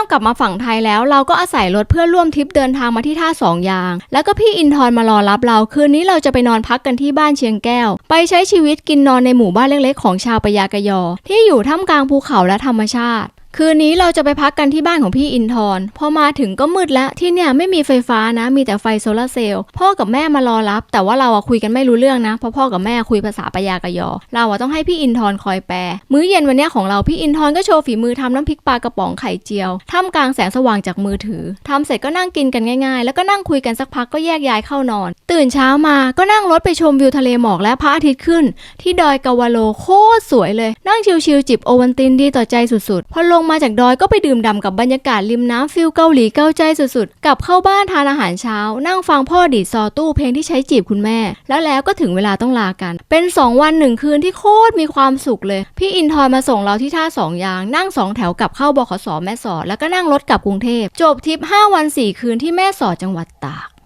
ามกลับมาฝั่งไทยแล้ว เราก็อาศัยรถเพื่อร่วมทริปเดินทางมาที่ท่าสองยาง แล้วก็พี่อินทร์มารอรับเราคืนนี้เราจะไปนอนพักกันที่บ้านเชียงแก้ว ไปใช้ชีวิตกินนอนในหมู่บ้านเล็กๆ ของชาวปยากยอ ที่อยู่ท่ามกลางภูเขาและธรรมชาติ คืนนี้เราจะไปพักกันที่บ้านของพี่อินทร์พอมาถึงก็มืดแล้วที่เนี่ยไม่มีไฟฟ้านะ มีแต่ไฟโซลาร์เซลล์พ่อกับแม่มารอรับ แต่ว่าเราอะคุยกันไม่รู้เรื่องนะเพราะพ่อกับแม่คุยภาษาปะยากยอ เราอะต้องให้พี่อินทร์คอยแปล มื้อเย็นวันเนี้ยของเราพี่อินทร์ก็โชว์ฝีมือทำน้ำพริกปลากระป๋องไข่เจียวท่ามกลางแสงสว่างจากมือถือทำเสร็จก็นั่งกินกันง่ายๆ แล้วก็นั่งคุยกันสักพักก็แยกย้ายเข้านอน ตื่นเช้ามาก็นั่งรถไปชมวิวทะเลหมอกและพระอาทิตย์ขึ้น ที่ดอยกาวาโลโคตรสวยเลย นั่งชิลๆจิบโอวันตินดีต่อใจสุดๆพอลงงมาจากดอยก็ไปดื่มด่ำกับบรรยากาศริมน้ำฟิลเกาหลีเกาใจสุดๆ กลับเข้าบ้านทานอาหารเช้า นั่งฟังพ่อดีดซอตู้เพลงที่ใช้จีบคุณแม่ แล้วแล้วก็ถึงเวลาต้องลากัน เป็น 2 วันหนึ่งคืนที่โคตรมีความสุขเลย พี่อินทร์มาส่งเราที่ท่าสองยาง นั่งสองแถวกลับเข้าบขสแม่สอดแล้วก็นั่งรถกลับกรุงเทพจบทริป5วัน4คืนที่แม่สอดจังหวัดตาก